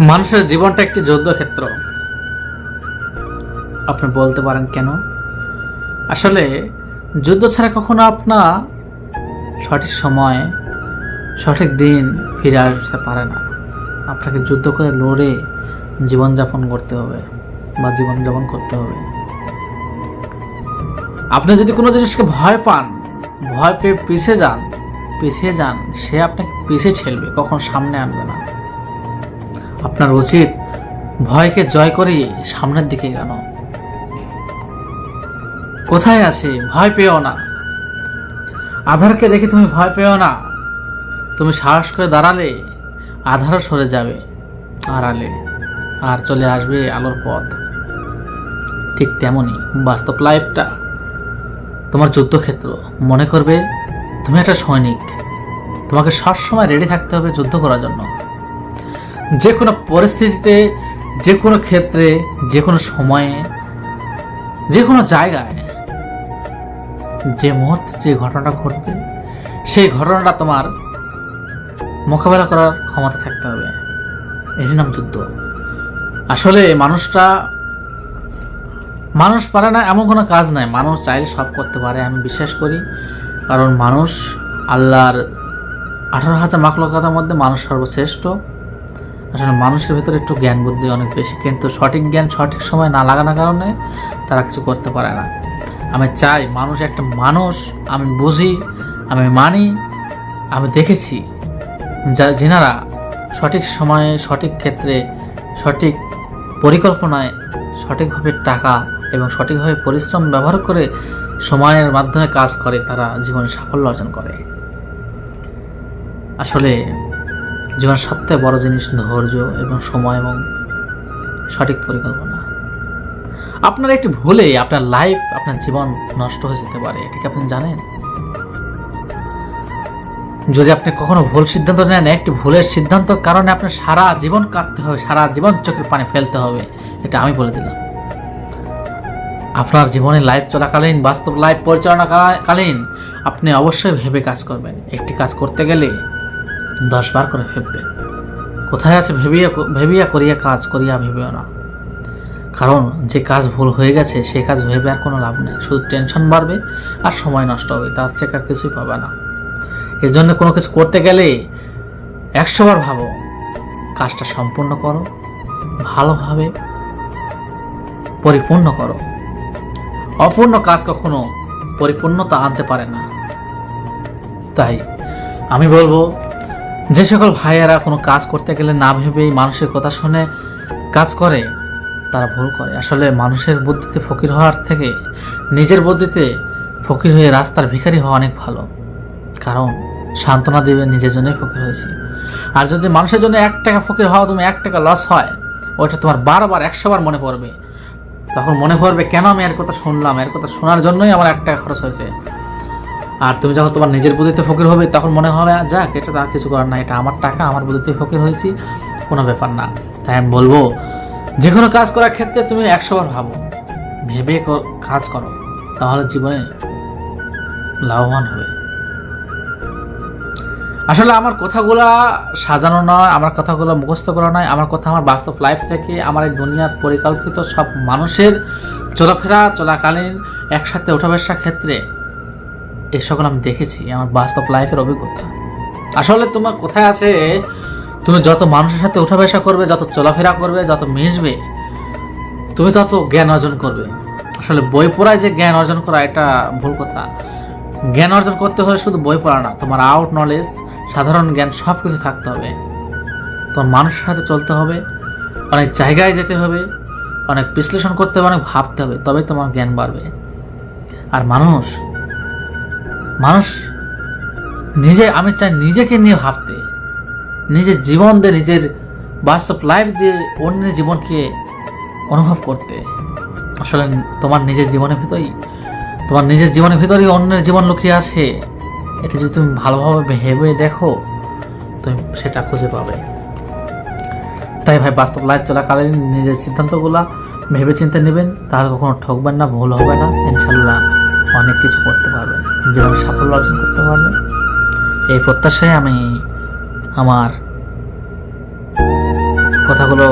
মানুষের জীবনটা একটি যুদ্ধক্ষেত্র। আপনি বলতে পারেন কেন? আসলে যুদ্ধ ছাড়া কখনো আপনার সঠিক সময়ে, সঠিক দিন ফিরে আসতে পারে না। আপনাকে যুদ্ধ করে লড়ে জীবনযাপন করতে হবে বা জীবনযাপন করতে হবে। আপনি যদি কোনো জিনিসকে ভয় পান, ভয় পেয়ে পিছিয়ে যান পিছিয়ে যান, সে আপনাকে পিছিয়ে ছেলবে কখন সামনে আনবে না। আপনার উচিত ভয়কে জয় করে সামনের দিকে এগানো। কোথায় আছে? ভয় পেও না। আধারকে দেখে তুমি ভয় পেও না। তুমি সাহস করে দাঁড়ালে আধারও সরে যাবে আড়ালে আর চলে আসবে আলোর পথ। ঠিক তেমনই বাস্তব লাইফটা তোমার যুদ্ধক্ষেত্র। মনে করবে তুমি একটা সৈনিক। তোমাকে সবসময় রেডি থাকতে হবে যুদ্ধ করার জন্য। যে কোনো পরিস্থিতিতে যে কোনো ক্ষেত্রে যে কোনো সময়ে যে কোনো জায়গায় যে মুহূর্তে যে ঘটনাটা ঘটবে, সেই ঘটনাটা তোমার মোকাবেলা করার ক্ষমতা থাকতে হবে। এর নাম যুদ্ধ। আসলে মানুষটা, মানুষ পারে না, এমন কোনো কাজ নাই। মানুষ চাইলে সব করতে পারে, আমি বিশ্বাস করি। কারণ মানুষ আল্লাহর আঠারো হাজার মাকলকাতার মধ্যে মানুষ সর্বশ্রেষ্ঠ। আসলে মানুষের ভিতরে একটু জ্ঞান বুদ্ধি অনেক বেশি। কিন্তু সঠিক জ্ঞান সঠিক সময় না লাগানোর কারণে তারা কিছু করতে পারে না। আমি চাই মানুষ একটা মানুষ, আমি বুঝি, আমি মানি, আমি দেখেছি। যা যেনারা সঠিক সময়ে, সঠিক ক্ষেত্রে, সঠিক পরিকল্পনায় সঠিকভাবে টাকা এবং সঠিকভাবে পরিশ্রম ব্যবহার করে সময়ের মাধ্যমে কাজ করে, তারা জীবনে সাফল্য অর্জন করে। আসলে জীবনের সবথেকে বড় জিনিস ধৈর্য এবং সময় এবং সঠিক পরিকল্পনা। আপনার একটি ভুলে আপনার লাইফ আপনার জীবন নষ্ট হয়ে যেতে পারে, এটা কি আপনি জানেন? যদি আপনি কখনো ভুল সিদ্ধান্ত নেন, একটি ভুলের সিদ্ধান্ত কারণে আপনার সারা জীবন কাটতে হবে, সারা জীবন চোখের পানি ফেলতে হবে, এটা আমি বলে দিলাম। আপনার জীবনে লাইফ চলাকালীন, বাস্তব লাইফ পরিচালনা কালীন আপনি অবশ্যই ভেবে কাজ করবেন। একটি কাজ করতে গেলে দশ বার করে ভেববে কোথায় আছে ভেবিয়া ভেবিয়া করিয়া কাজ করিয়া ভেবেও না। কারণ যে কাজ ভুল হয়ে গেছে সেই কাজ ভেবে আর কোনো লাভ নেই। শুধু টেনশন বাড়বে আর সময় নষ্ট হবে, তার থেকে আর কিছুই পাবে না। এর জন্য কোনো কিছু করতে গেলে একশোবার ভাবো, কাজটা সম্পূর্ণ করো, ভালোভাবে পরিপূর্ণ করো। অপূর্ণ কাজ কখনো পরিপূর্ণতা আনতে পারে না। তাই আমি বলব যে সকল ভাইয়েরা কোনো কাজ করতে গেলে না ভেবেই মানুষের কথা শুনে কাজ করে, তারা ভুল করে। আসলে মানুষের বুদ্ধিতে ফকির হওয়ার থেকে নিজের বুদ্ধিতে ফকির হয়ে রাস্তার ভিখারি হওয়া অনেক ভালো। কারণ সান্ত্বনা দেবে নিজের জন্যই ফকির হয়েছি। আর যদি মানুষের জন্য এক টাকা ফকির হওয়া তুমি এক টাকা লস হয়, ওইটা তোমার বারবার, একশো বার মনে পড়বে। তখন মনে পড়বে, কেন আমি এর কথা শুনলাম? এর কথা শোনার জন্যই আমার এক টাকা খরচ হয়েছে। আর তুমি যখন তোমার নিজের বুদ্ধিতে ফকির হবে তখন মনে হবে "আ, যাক এটা তার কিছু করার না এটা আমার টাকা আমার বুদ্ধিতে ফকির হয়েছি। কোনো ব্যাপার না। তাই আমি বলব যে কোনো কাজ করার ক্ষেত্রে তুমি একশো বার ভাবো ভেবে কাজ করো তাহলে জীবনে লাভবান হবে। আসলে আমার কথাগুলা সাজানো নয় আমার কথাগুলো মুখস্থ করা নয় আমার কথা আমার বাস্তব লাইফ থেকে আমার এই দুনিয়ার পরিকল্পিত সব মানুষের চলাফেরা চলাকালীন একসাথে ওঠা বসার ক্ষেত্রে এই সকল আমি দেখেছি, আমার বাস্তব লাইফের অভিজ্ঞতা। আসলে তোমার কোথায় আছে, তুমি যত মানুষের সাথে উঠা বসা করবে, যত চলাফেরা করবে, যত মিশবে, তুমি তত জ্ঞান অর্জন করবে। আসলে বই পড়ায় যে জ্ঞান অর্জন করা, এটা ভুল কথা। জ্ঞান অর্জন করতে হলে শুধু বই পড়া না, তোমার আউট নলেজ সাধারণ জ্ঞান সব কিছু থাকতে হবে। তোমার মানুষের সাথে চলতে হবে, অনেক জায়গায় যেতে হবে, অনেক বিশ্লেষণ করতে হবে, অনেক ভাবতে হবে তবে তোমার জ্ঞান বাড়বে। আর মানুষ মানুষ নিজে, আমি চাই নিজেকে নিয়ে ভাবতে, নিজের জীবন দিয়ে নিজের বাস্তব লাইফ দিয়ে অন্যের জীবনকে অনুভব করতে। আসলে তোমার নিজের জীবনের ভিতরেই, তোমার নিজের জীবনের ভিতরেই অন্যের জীবন লুকিয়ে আছে। এটা যদি তুমি ভালোভাবে ভেবে দেখো, তুমি সেটা খুঁজে পাবে। তাই ভাই, বাস্তব লাইফ চলাকালীন নিজের সিদ্ধান্তগুলো ভেবে চিন্তে নেবেন, তাহলে কখনো ঠকবেন না, ভুল হবে না ইনশাল্লাহ অনেক কিছু করতে পারবেন যেভাবে সাফল্য অর্জন করতে পারবেন এই প্রত্যাশায় আমি আমার কথাগুলো